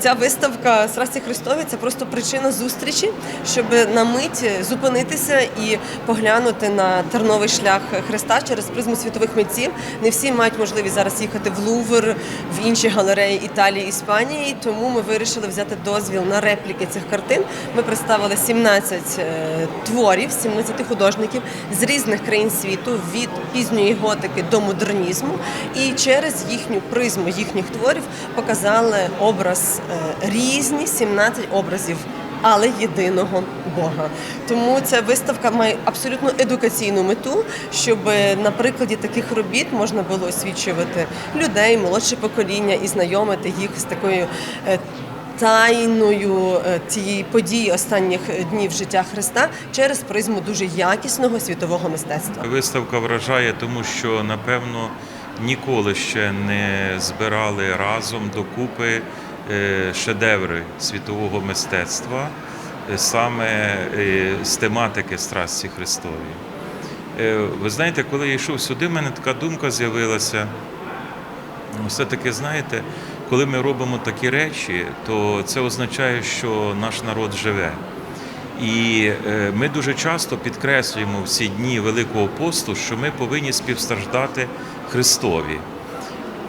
Ця виставка Страсті Христові це просто причина зустрічі, щоб на мить зупинитися і поглянути на терновий шлях Христа через призму світових митців. Не всі мають можливість зараз їхати в Лувр, в інші галереї Італії, Іспанії. Тому ми вирішили взяти дозвіл на репліки цих картин. Ми представили 17 е, творів, 17 художників з різних країн світу від пізньої готики до модернізму, і через їхню призму їхніх творів показали образ різні 17 образів. Але єдиного Бога. Тому ця виставка має абсолютно едукаційну мету, щоб на прикладі таких робіт можна було освічувати людей, молодше покоління і знайомити їх з такою е, тайною е, цієї події останніх днів життя Христа через призму дуже якісного світового мистецтва. Виставка вражає, тому що напевно ніколи ще не збирали разом докупи е, шедеври світового мистецтва е, саме е, з тематики страсті Христові. Е, Ви знаєте, коли я йшов сюди, в мене така думка з'явилася. Ну, Все-таки, знаєте, коли ми робимо такі речі, то це означає, що наш народ живе. І е, ми дуже часто підкреслюємо в ці дні Великого посту, що ми повинні співстраждати Христові.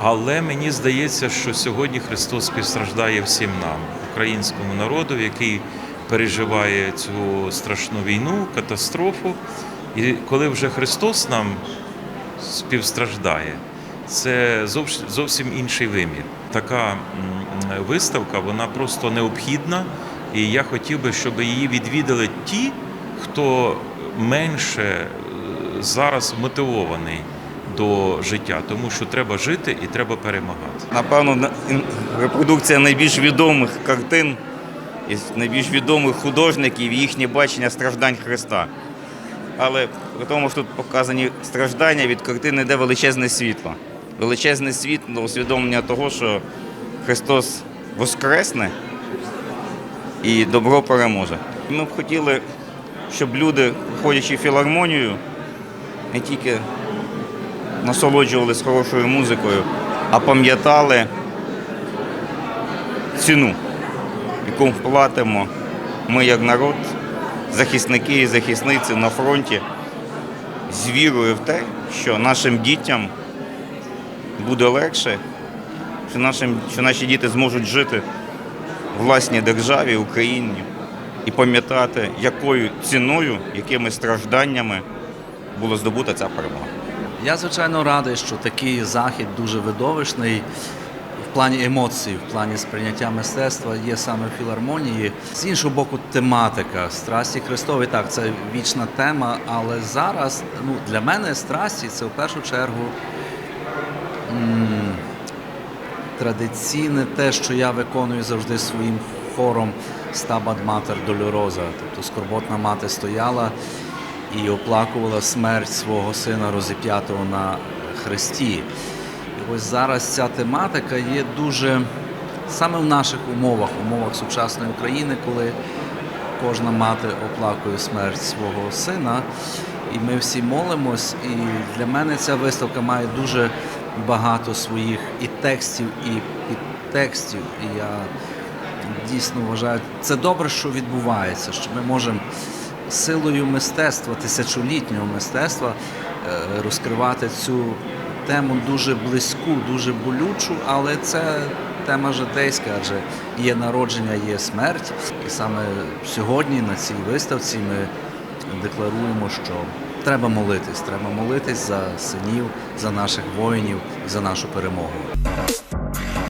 Але мені здається, що сьогодні Христос співстраждає всім нам, українському народу, який переживає цю страшну війну, катастрофу. І коли вже Христос нам співстраждає, це зовсім інший вимір. Така виставка вона просто необхідна, і я хотів би, щоб її відвідали ті, хто менше е, зараз мотивований до життя, тому що треба жити і треба перемагати. Напевно, репродукція найбільш відомих картин і найбільш відомих художників і їхнє бачення страждань Христа. Але при тому, що тут показані страждання від картини йде величезне світло. Величезне світло усвідомлення того, що Христос воскресне і добро переможе. Ми б хотіли, щоб люди, ходячи в філармонію, не тільки насолоджувалися хорошою музикою, а пам'ятали ціну, яку платимо ми як народ, захисники і захисниці на фронті, з вірою в те, що нашим дітям буде легше, що, нашим, що наші діти зможуть жити в власній державі, Україні, і пам'ятати, якою ціною, якими стражданнями була здобута ця перемога. Я звичайно радий, що такий захід дуже видовищний в плані емоцій, в плані сприйняття мистецтва є саме в філармонії. З іншого боку, тематика страсті Христові. Так, це вічна тема, але зараз ну, для мене страсті це в першу чергу м, традиційне те, що я виконую завжди своїм хором Стабат Матер Дольороза. Тобто скорботна мати стояла і оплакувала смерть свого сина розіп'ятого на хресті. І ось зараз ця тематика є дуже саме в наших умовах, умовах сучасної України, коли кожна мати оплакує смерть свого сина. І ми всі молимось. І для мене ця виставка має дуже багато своїх і текстів, і підтекстів. І я дійсно вважаю, це добре, що відбувається, що ми можемо силою мистецтва, тисячолітнього мистецтва е, розкривати цю тему дуже близьку, дуже болючу, але це тема житейська, адже є народження, є смерть. І саме сьогодні на цій виставці ми декларуємо, що треба молитись, треба молитись за синів, за наших воїнів, за нашу перемогу.